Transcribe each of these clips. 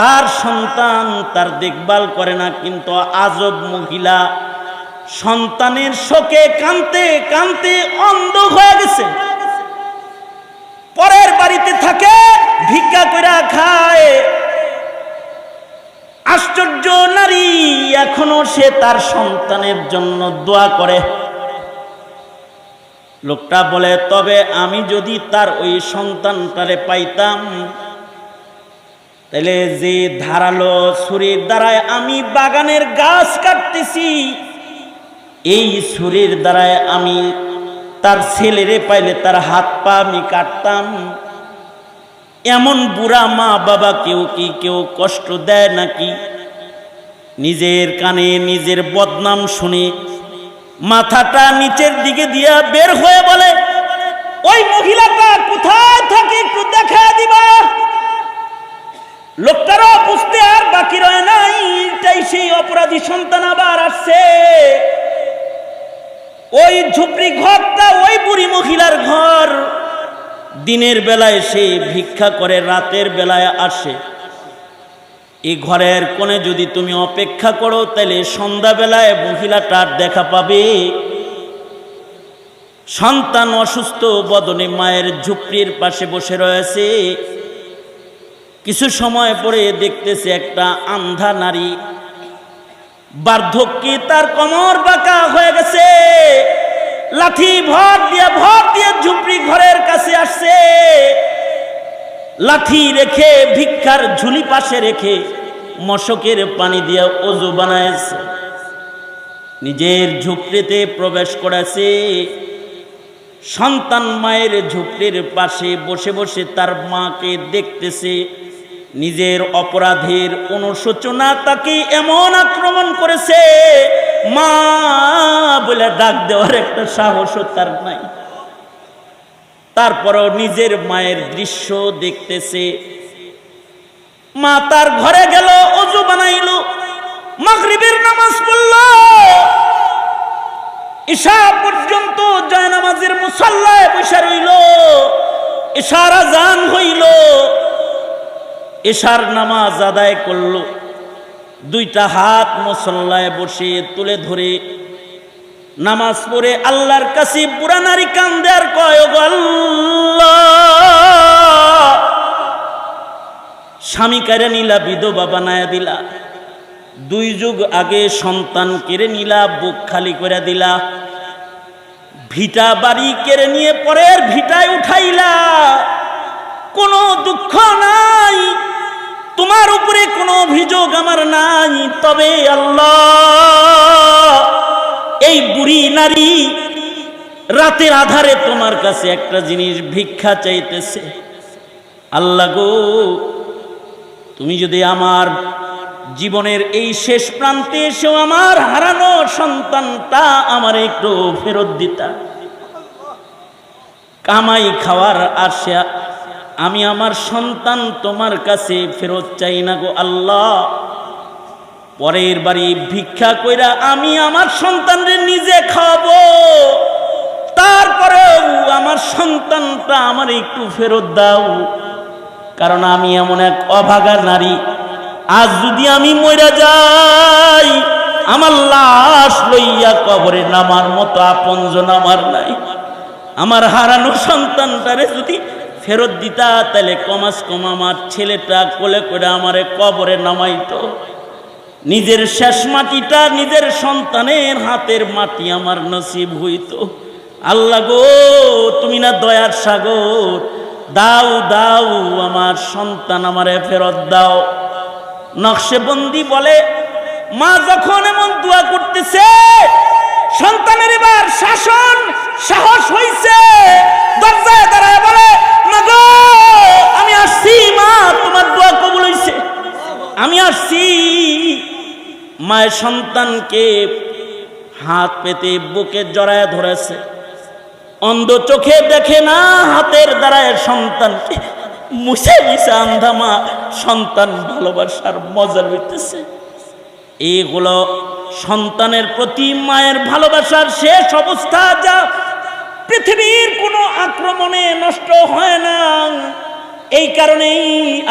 তার সন্তান তার দেখভাল করে না, কিন্তু আজব মহিলা সন্তানের শোকে কানতে কানতে অন্ধ হয়ে গেছে। পরের বাড়িতে থাকে, ভিক্ষা করে খায়। আশ্চর্য নারী, এখনও সে তার সন্তানের জন্য দোয়া করে। লোকটা বলে, তবে আমি যদি তার ওই সন্তানটারে পাইতাম তাহলে যে ধারালো ছুরির দ্বারায় আমি বাগানের গাছ কাটতেছি, এই ছুরির দ্বারায় আমি তার ছেলেরে পাইলে তার হাত পা আমি কাটতাম। এমন বুড়া মা বাবা কেউ কি কেউ কষ্ট দেয় নাকি? নিজের কানে নিজের বদনাম শুনে মাথাটা নিচের দিকে দিয়া বের হয়ে বলে, ওই মহিলাটা কোথায় থাকে একটু দেখা দিবা? লোকটারও বুঝতে আর বাকি রয় নাই, তাই সেই অপরাধী সন্তান আবার আসছে। ওই ঝুপড়ি ঘরটা ওই বুড়ি মহিলার ঘর। দিনের বেলায় সে ভিক্ষা করে, রাতের বেলায় আসে। এই ঘরের কোণে যদি তুমি অপেক্ষা করো, তাহলে সন্ধ্যাবেলায় মহিলাটার দেখা পাবে। সন্তান অসুস্থ বদনে মায়ের ঝুপড়ির পাশে বসে রয়েছে। কিছু সময় পরে দেখতেছে একটা আন্ধা নারী বার্ধক্যে তার কমর বাঁকা হয়ে গেছে। লাঠি ভর দিয়ে ভর দিয়ে ঝুপড়ি ঘরের কাছে আসছে। লাঠি রেখে ভিক্ষার ঝুলি পাশে রেখে মশকের পানি দিয়ে অজু বানায়ছে নিজের ঝুপড়িতে প্রবেশ করেছে। সন্তান মায়ের ঝুপড়ির পাশে বসে বসে তার মাকে দেখতেছে। নিজের অপরাধের অনুশোচনা তাকে এমন আক্রমণ করেছে, মা বলে ডাক দেওয়ার একটা সাহসও তার নাই। তারপরও নিজের মায়ের দৃশ্য দেখতেছে। মা তার ঘরে গেল, অজু বানাইল, মাগরিবের নামাজ পড়ল। ঈশা পর্যন্ত জয়নামাজের মুসাল্লায় বসে রইল ইশারা জান হইল। এশার নামাজ আদায় করল। দুইটা হাত মুসল্লায় বসে তুলে ধরে। নামাজ পড়ে আল্লাহর কাছে বুড়া নারী কান্দে আর কয় স্বামী কেড়ে নিলা, বিধবা বানায় দিলা। দুই যুগ আগে সন্তান কেড়ে নিলা, বুক খালি করে দিলা। ভিটা বাড়ি কেড়ে নিয়ে পরের ভিটায় উঠাইলা। কোনো দুঃখ নাই। তোমার উপরে কোনো অভিযোগ আমার নাই, তবে আল্লাহ, এই বুড়ি নারী রাতের আধারে তোমার কাছে একটা জিনিস ভিক্ষা চাইতেছে। আল্লাহ গো, তুমি যদি আমার জীবনের এই শেষ প্রান্তে এসেও আমার হারানো সন্তানটা আমার একটু ফেরত দিতা। কামাই খাওয়ার আশা আমি আমার সন্তান তোমার কাছে ফেরত চাই না গো আল্লাহ। পরের বাড়ি ভিক্ষা কইরা আমি আমার সন্তানরে নিজে খাওয়াবো। তারপরেও আমার সন্তানটা আমার একটু ফেরত দাও। কারণ আমি এমন এক অভাগা নারী। আজ যদি আমি মরে যাই, আমার লাশ লইয়া কবরে নামার মতো আপনজন আমার নাই। আমার হারানো সন্তানটারে যদি ফেরত দিতা তাহলে কমাস কম আমার ছেলেটা কোলে করে আমারে কবরে নামাইতো। নিজের শেষ মাটিটা নিজের সন্তানের হাতের মাটি আমার নসিব হইতো। আল্লাহ গো, তুমি না দয়ার সাগর, দাও দাও, আমার সন্তান আমারে ফেরত দাও। নকশেবন্দি বলে, মা যখন এমন দোয়া করতেছে, সন্তানের এবার শাসন, সাহস হইছে। দরজায় দাঁড়ায় বলে আমি আসছি, মা, তোমার দোয়া কবুল হইছে। আমি আসছি, মায়ের সন্তানকে হাত পেতে বুকে জড়ায় ধরেছে। অন্ধ চোখে দেখে না হাতের দ্বারায় সন্তানকে মুছে মুছে আন্ধা মা, সন্তান ভালোবাসার মজা লইতেছে। এইগুলো সন্তানের প্রতি মায়ের ভালোবাসার শেষ অবস্থা যা পৃথিবীর কোনো আক্রমণে নষ্ট হয় না। এই কারণেই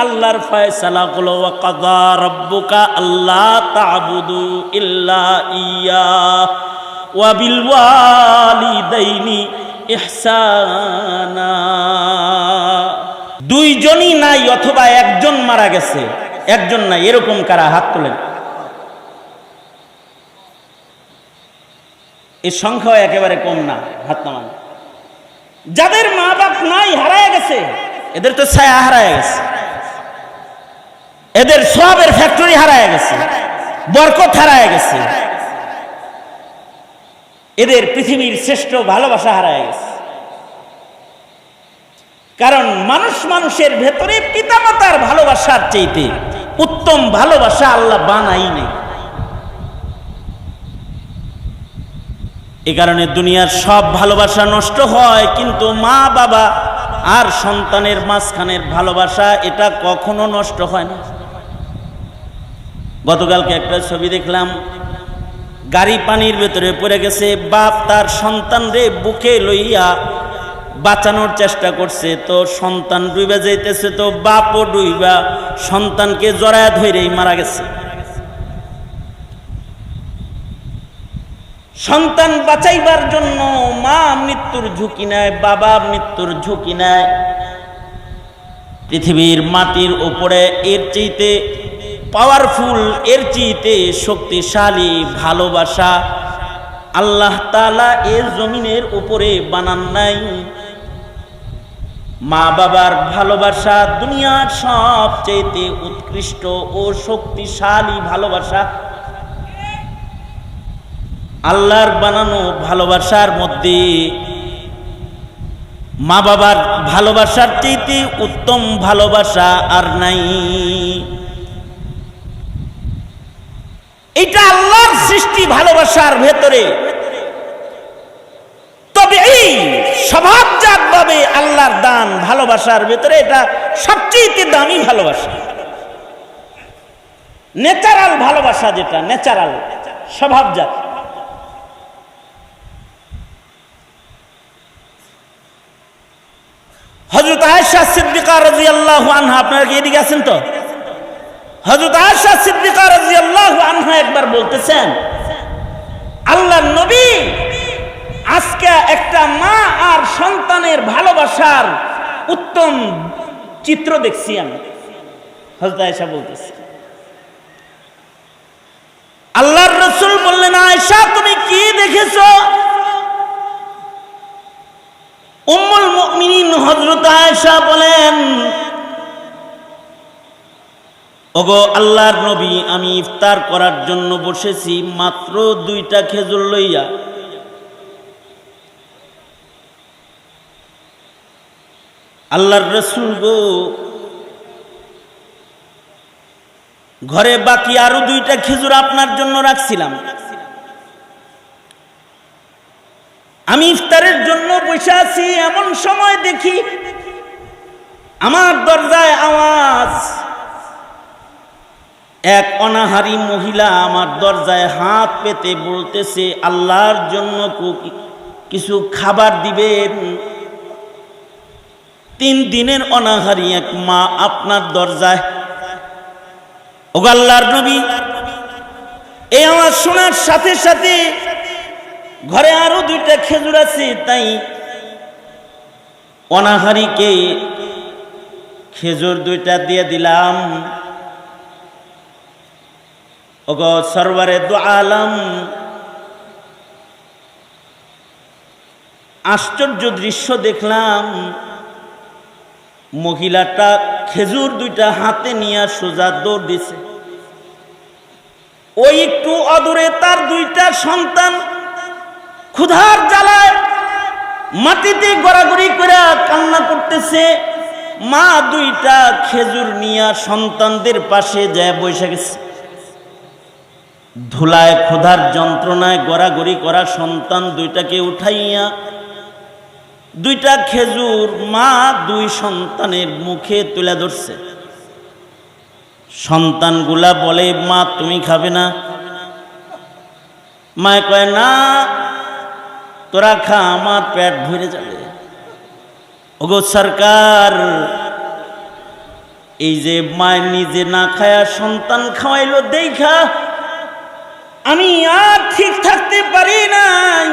আল্লাহর ফয়সালা হলো কাদা রব্বুকা আল্লাহ তাবুদু ইল্লা ইয়া ওয়া বিল ওয়ালিদাইনি ইহসানা। দুইজনই নাই অথবা একজন মারা গেছে, একজন নাই, এরকম কারা? হাত তোলেন। এই সংখ্যাও একেবারে কম না, হাত নামান। যাদের মা বাপ নাই, হারায় গেছে। এদের তো ছায়া হারায় গেছে। এদের সবের ফ্যাক্টরি হারায় গেছে। বরকত হারায় গেছে। এদের পৃথিবীর শ্রেষ্ঠ ভালোবাসা হারায় গেছে। কারণ মানুষ মানুষের ভেতরে পিতামাতার ভালোবাসার চাইতে উত্তম ভালোবাসা আল্লাহ বানাই নেই। এ কারণে দুনিয়ার সব ভালোবাসা নষ্ট হয়, কিন্তু মা বাবা আর সন্তানের মাঝখানের ভালোবাসা এটা কখনো নষ্ট হয় না। গতকালকে একটা ছবি দেখলাম, গাড়ি পানির ভেতরে পড়ে গেছে, বাপ তার সন্তান রে বুকে লইয়া বাঁচানোর চেষ্টা করছে, তো সন্তান ডুইবা যাইতেছে, তো বাপও ডুইবা, সন্তানকে জড়ায় ধরেই মারা গেছে। সন্তান বাঁচাইবার জন্য মা মৃত্যুর ঝুঁকি নেয়, বাবা মৃত্যুর ঝুঁকি নেয়। পৃথিবীর মাটির উপরে এর চেয়েতে পাওয়ারফুল এর চেয়েতে শক্তিশালী, ভালোবাসা আল্লাহ তালা এর জমিনের উপরে বানান নাই। মা বাবার ভালোবাসা দুনিয়ার সবচেয়ে উৎকৃষ্ট ও শক্তিশালী ভালোবাসা আল্লাহর বানানো ভালোবাসার মধ্যে মা বাবার ভালোবাসার চাইতে উত্তম ভালোবাসা আর নাই। এটা আল্লাহর সৃষ্টি ভালোবাসার ভেতরে। তবে এই স্বভাবজাত ভাবে আল্লাহর দান ভালোবাসার ভেতরে এটা সবচেয়ে দামি ভালোবাসা। ন্যাচারাল ভালোবাসা যেটা, ন্যাচারাল, স্বভাবজাত। হজরত আয়সা সিদ্দিকা রাজি আল্লাহ আনহা, আপনারা কি এদিকে আছেন তো? হজরত আয়সা সিদ্দিকা রাজি আল্লাহ আনহা একবার বলতেছেন আল্লাহ নবী আজকে একটা মা আর সন্তানের ভালোবাসার উত্তম চিত্র দেখছি আমি। হজরত আয়সা বলতেছি, আল্লাহর রসুল বললেন আয়সা তুমি কি দেখেছ? উম্মুল মুমিনিন হযরত আয়েশা বলেন, ওগো আল্লাহর নবী, আমি ইফতার করার জন্য বসেছি মাত্র দুইটা খেজুর লইয়া। আল্লাহর রসুল গো, ঘরে বাকি আরও দুইটা খেজুর আপনার জন্য রাখছিলাম। আমি ইফতারের জন্য বসে আছি, এমন সময় দেখি আমার দরজায় আওয়াজ। এক অনাহারি মহিলা আমার দরজায় হাত পেতে বলতেছে, আল্লাহর জন্য কিছু খাবার দিবেন? তিন দিনের অনাহারি এক মা আপনার দরজায় ওগাল্লার নবী, এই আমার শোনার সাথে সাথে ঘরে আরও দুইটা খেজুর আছে, তাই অনাহারিকে খেজুর দুইটা দিয়ে দিলাম। ওগ সরবারে দু আলম, আশ্চর্য দৃশ্য দেখলাম। মহিলাটা খেজুর দুইটা হাতে নিয়ে সোজা দৌড় দিছে। ওই একটু অদূরে তার দুইটা সন্তান ক্ষুধার জ্বালায় মাটিতে গড়াগড়ি করে কান্না করতেছে। মা দুইটা খেজুর নিয়া সন্তানদের পাশে যায় বসে গেছে। ধুলায় ক্ষুধার যন্ত্রণায় গড়াগড়ি করা সন্তান দুইটাকে উঠাইয়া দুইটা খেজুর মা দুই সন্তানের মুখে তুলে ধরছে। সন্তানগুলা বলে, মা, তুমি খাবে না? মায় কয়, না তোরা খা, আমার পেট ভরে যাবে। ওগো সরকার, এই যে মায়ের নিজে না খায়া সন্তান খাওয়াইলো, দেখা, আমি আর ঠিক থাকতে পারি নাই।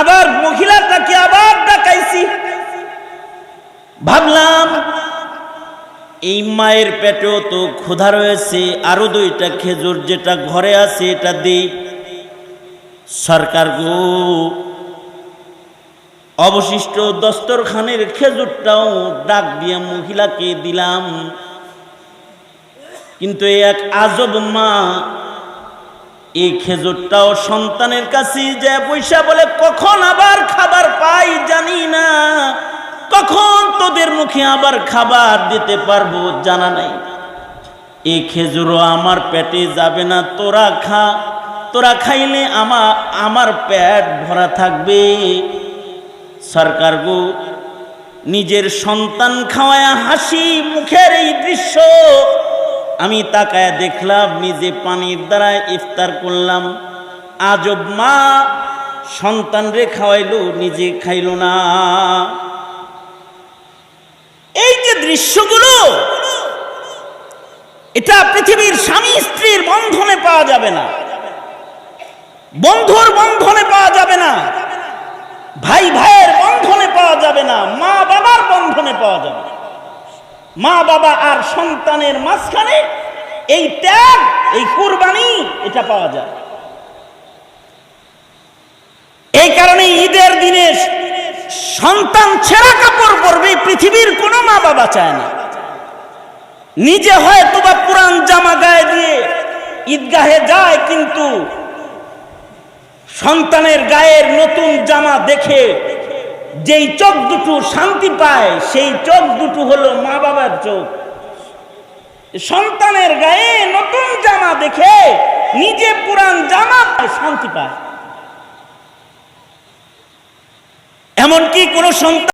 আবার মহিলাটাকে আবার ডাকাইছি। ভাবলাম, এই মায়ের পেটেও তো ক্ষুধা রয়েছে, আরও দুইটা খেজুর যেটা ঘরে আছে, এটা দিই। সরকার গো অবশিষ্ট দস্তরখানের খেজুরটাও ডাক দিয়ে মহিলাকে দিলাম। কিন্তু এক আজব মা এই খেজুরটাও সন্তানের কাছে যে পয়সা বলে কখন আবার খাবার পাই জানি না। কখন তোদের মুখে আবার খাবার দিতে পারব জানা নাই। এই খেজুরও আমার পেটে যাবে না, তোরা খা, তোরা খাইলে আমার আমার পেট ভরা থাকবে। সরকার গো নিজের সন্তান খাওয়ায় হাসি মুখের এই দৃশ্য। আমি তাকায় দেখলাম, নিজে পানির দ্বারা ইফতার করলাম। আজব মা সন্তান রে খাওয়াইলো, নিজে খাইল না। এই যে দৃশ্যগুলো, এটা পৃথিবীর স্বামী স্ত্রীর বন্ধনে পাওয়া যাবে না। বন্ধুর বন্ধনে পাওয়া যাবে না। ভাই ভাইয়ের বন্ধনে পাওয়া যাবে না, মা বাবার বন্ধনে পাওয়া যাবে মা বাবা আর সন্তানের মাঝখানে এই ত্যাগ, এই কুরবানি, এটা পাওয়া যায়। এই কারণে ঈদের দিনে সন্তান ছেঁড়া কাপড় পরবে, পৃথিবীর কোনো মা বাবা চায় না। নিজে হয়তো বা পুরান জামা গায়ে দিয়ে, ঈদগাহে যায় কিন্তু সন্তানের গায়ের নতুন জামা দেখে যেই চোখ দুটো শান্তি পায়, সেই চোখ দুটো হলো মা বাবার চোখ। সন্তানের গায়ে নতুন জামা দেখে নিজে পুরান জামা শান্তি পায়। এমনকি কোনো সন্তান